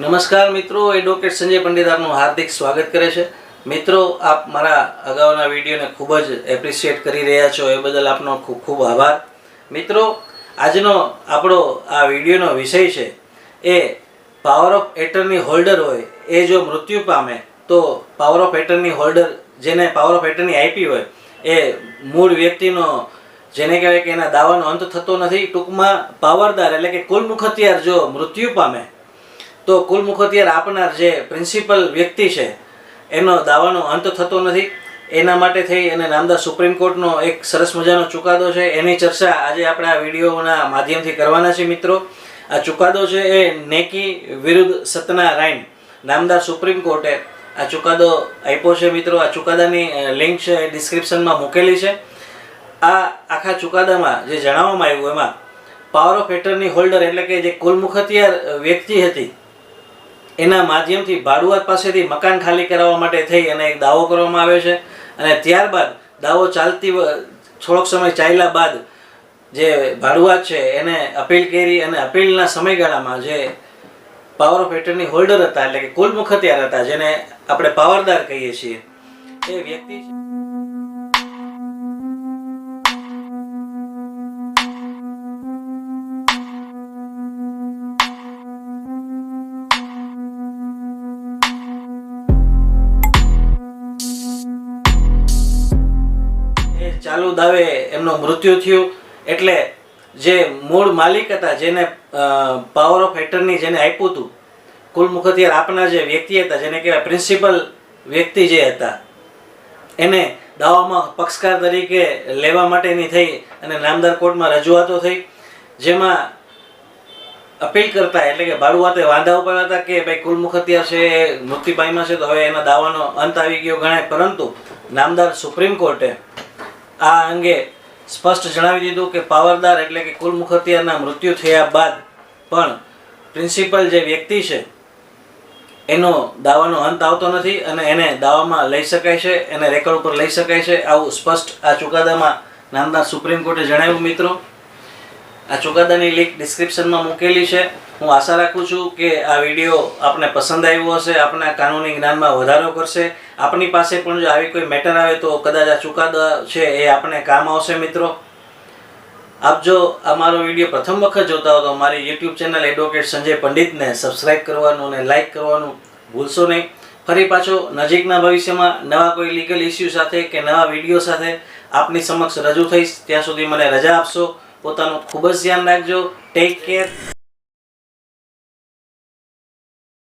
નમસ્કાર મિત્રો એડવોકેટ સંજય પંડિત આપનું હાર્દિક સ્વાગત કરે છે. મિત્રો, આપ મારા અગાઉના વિડીયોને ખૂબ જ એપ્રિશિએટ કરી રહ્યા છો. એ બદલ આપનો ખૂબ ખૂબ આભાર. મિત્રો, આજનો આપણો આ વિડીયોનો વિષય છે એ પાવર ઓફ એટર્ની હોલ્ડર હોય, એ જો મૃત્યુ પામે, તો પાવર ઓફ એટર્ની હોલ્ડર જેને પાવર ઓફ એટર્ની આપી હોય, એ મૂળ વ્યક્તિનો, જેને કહેવાય કે એના દાવાનો અંત થતો નથી, ટૂંકમાં પાવરદાર એટલે કે કુલ મુખત્યાર જો મૃત્યુ પામે તો કુલ મુખત્યાર આપનાર જે પ્રિન્સિપલ વ્યક્તિ છે, એનો દાવાનો અંત થતો નથી. એના માટે થઈ અને નામદાર સુપ્રીમ કોર્ટનો એક સરસ મજાનો ચુકાદો છે. એની ચર્ચા આજે આપણે આ વિડીયોના માધ્યમથી કરવાના છે મિત્રો. આ ચુકાદો છે એ નેકી વિરુદ્ધ સતના રાઈન નામદાર સુપ્રીમ કોર્ટે આ ચુકાદો આપ્યો છે મિત્રો. આ ચુકાદાની લિંક છે એ ડિસ્ક્રિપ્શનમાં મૂકેલી છે. આ આખા ચુકાદામાં જે જણાવવામાં આવ્યું એમાં પાવર ઓફ એટર્ની હોલ્ડર એટલે કે જે કુલ મુખત્યાર વ્યક્તિ હતી એના માધ્યમથી ભાડુઆત પાસેથી મકાન ખાલી કરાવવા માટે થઈ અને એક દાવો કરવામાં આવે છે. અને ત્યારબાદ દાવો ચાલતી થોડોક સમય ચાલ્યા બાદ જે ભાડુઆત છે, એને અપીલ કરી અને અપીલના સમયગાળામાં જે પાવર ઓફ એટર્ની હોલ્ડર હતા, એટલે કે કુલ મુખત્યાર હતા, જેને આપણે પાવરદાર કહીએ છીએ. એ વ્યક્તિ ચાલુ દાવે એમનું મૃત્યુ થયું. એટલે જે મૂળ માલિક હતા, જેને પાવર ઓફ એટર્ની જેને આપ્યું હતું, કુલ મુખત્યાર આપના જે વ્યક્તિ હતા, જેને કહેવાય પ્રિન્સિપલ વ્યક્તિ જે હતા, એને દાવામાં પક્ષકાર તરીકે લેવા માટેની થઈ અને નામદાર કોર્ટમાં રજૂઆતો થઈ. જેમાં અપીલ કરતા, એટલે કે ભાડુઆતે વાંધા ઉપાડ્યા હતા કે ભાઈ કુલ મુખત્યાર છે એ પામ્યા છે, તો હવે એના દાવાનો અંત આવી ગયો ગણાય. પરંતુ નામદાર સુપ્રીમ કોર્ટે આ અંગે સ્પષ્ટ જણાવી દીધું કે પાવરદાર એટલે કે કુલ મુખત્યારના મૃત્યુ થયા બાદ પણ પ્રિન્સિપલ જે વ્યક્તિ છે, એનો દાવાનો અંત આવતો નથી અને એને દાવામાં લઈ શકાય છે, એને રેકોર્ડ ઉપર લઈ શકાય છે. આવું સ્પષ્ટ આ ચુકાદામાં નામના સુપ્રીમ કોર્ટે જણાવ્યું, મિત્રો. આ ચુકાદાની લીક ડિસ્ક્રિપ્શનમાં મૂકેલી છે. હું આશા રાખું છું કે આ વીડિયો આપને પસંદ આવ્યો હશે, આપના કાનૂની જ્ઞાનમાં વધારો કરશે. આપની પાસે પણ જો આવી કોઈ મેટર આવે તો કદાચ આ ચુકાદા છે એ આપણે કામ આવશે મિત્રો. આપ જો અમારો વીડિયો પ્રથમ વખત જોતા હો તો મારી યુટ્યુબ ચેનલ એડવોકેટ સંજય પંડિતને સબસ્ક્રાઇબ કરવાનું અને લાઇક કરવાનું ભૂલશો નહીં. ફરી પાછો નજીકના ભવિષ્યમાં નવા કોઈ લીગલ ઇસ્યુ સાથે કે નવા વીડિયો સાથે આપની સમક્ષ રજૂ થઈશ. ત્યાં સુધી મને રજા આપશો. પોતાનું ખૂબ જ ધ્યાન રાખજો. Take care